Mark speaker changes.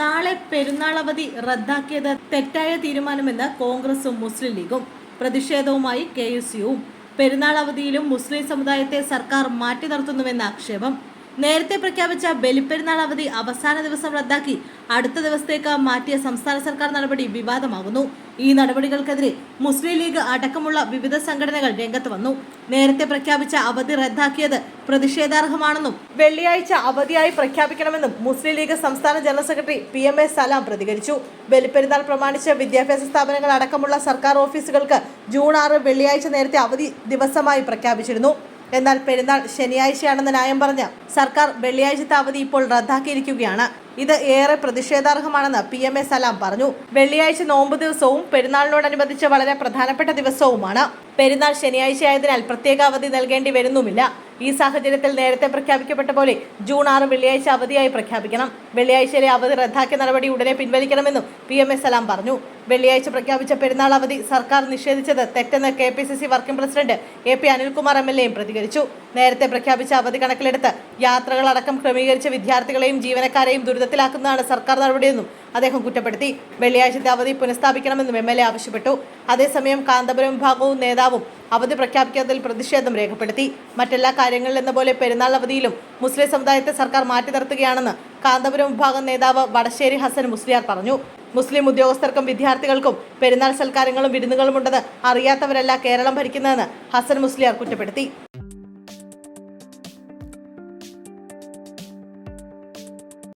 Speaker 1: നാളെ പെരുന്നാൾ അവധി റദ്ദാക്കിയത് തെറ്റായ തീരുമാനമെന്ന് കോൺഗ്രസും മുസ്ലിം ലീഗും. പ്രതിഷേധവുമായി കെ യു സിയും പെരുന്നാൾ അവധിയിലും മുസ്ലിം സമുദായത്തെ സർക്കാർ മാറ്റി നിർത്തുന്നുവെന്ന ആക്ഷേപം നേരത്തെ പ്രഖ്യാപിച്ച ബലിപ്പെരുന്നാൾ അവധി അവസാന ദിവസം റദ്ദാക്കി അടുത്ത ദിവസത്തേക്ക് മാറ്റിയ സംസ്ഥാന സർക്കാർ നടപടി വിവാദമാകുന്നു. ഈ നടപടികൾക്കെതിരെ മുസ്ലിം ലീഗ് അടക്കമുള്ള വിവിധ സംഘടനകൾ രംഗത്ത് വന്നു. നേരത്തെ പ്രഖ്യാപിച്ച അവധി റദ്ദാക്കിയത് പ്രതിഷേധാർഹമാണെന്നും വെള്ളിയാഴ്ച അവധിയായി പ്രഖ്യാപിക്കണമെന്നും മുസ്ലിം ലീഗ് സംസ്ഥാന general secretary P M A Salam പ്രതികരിച്ചു. ബലിപ്പെരുന്നാൾ പ്രമാണിച്ച് വിദ്യാഭ്യാസ സ്ഥാപനങ്ങൾ അടക്കമുള്ള സർക്കാർ ഓഫീസുകൾക്ക് ജൂൺ ആറ് വെള്ളിയാഴ്ച നേരത്തെ അവധി ദിവസമായി പ്രഖ്യാപിച്ചിരുന്നു. എന്നാൽ പെരുന്നാൾ ശനിയാഴ്ചയാണെന്ന് ന്യായം പറഞ്ഞ് സർക്കാർ വെള്ളിയാഴ്ചത്തെ അവധി ഇപ്പോൾ റദ്ദാക്കിയിരിക്കുകയാണ്. ഇത് ഏറെ പ്രതിഷേധാർഹമാണെന്ന് പി എം എ സലാം പറഞ്ഞു. വെള്ളിയാഴ്ച നോമ്പ് ദിവസവും പെരുന്നാളിനോടനുബന്ധിച്ച് വളരെ പ്രധാനപ്പെട്ട ദിവസവുമാണ്. പെരുന്നാൾ ശനിയാഴ്ചയായതിനാൽ പ്രത്യേക അവധി നൽകേണ്ടി വരുന്നുമില്ല. ഈ സാഹചര്യത്തിൽ നേരത്തെ പ്രഖ്യാപിക്കപ്പെട്ട പോലെ ജൂൺ ആറ് വെള്ളിയാഴ്ച അവധിയായി പ്രഖ്യാപിക്കണം. വെള്ളിയാഴ്ചയിലെ അവധി റദ്ദാക്കിയ നടപടി ഉടനെ പിൻവലിക്കണമെന്നും പി എം എ സലാം പറഞ്ഞു. വെള്ളിയാഴ്ച പ്രഖ്യാപിച്ച പെരുന്നാൾ അവധി സർക്കാർ നിഷേധിച്ചത് തെറ്റെന്ന് K P C C working president A P Anilkumar M L എയും പ്രതികരിച്ചു. നേരത്തെ പ്രഖ്യാപിച്ച അവധി കണക്കിലെടുത്ത് യാത്രകളടക്കം ക്രമീകരിച്ച വിദ്യാർത്ഥികളെയും ജീവനക്കാരെയും ദുരിതത്തിലാക്കുന്നതാണ് സർക്കാർ നടപടിയെന്നും അദ്ദേഹം കുറ്റപ്പെടുത്തി. വെള്ളിയാഴ്ചത്തെ അവധി പുനഃസ്ഥാപിക്കണമെന്നും എം എൽ എ ആവശ്യപ്പെട്ടു. അതേസമയം കാന്തപുരം വിഭാഗവും നേതാവും അവധി പ്രഖ്യാപിക്കാത്തതിൽ പ്രതിഷേധം രേഖപ്പെടുത്തി. മറ്റെല്ലാ കാര്യങ്ങളിലെന്ന പോലെ പെരുന്നാൾ അവധിയിലും മുസ്ലിം സമുദായത്തെ സർക്കാർ മാറ്റി നിർത്തുകയാണെന്ന് കാന്തപുരം വിഭാഗം നേതാവ് വടശ്ശേരി ഹസൻ മുസ്ലിയാർ പറഞ്ഞു. മുസ്ലിം ഉദ്യോഗസ്ഥർക്കും വിദ്യാർത്ഥികൾക്കും പെരുന്നാൾ സൽക്കാരങ്ങളും വിരുന്നുകളും ഉണ്ടെന്ന് അറിയാത്തവരല്ല കേരളം ഭരിക്കുന്നതെന്ന് ഹസൻ മുസ്ലിയാർ കുറ്റപ്പെടുത്തി.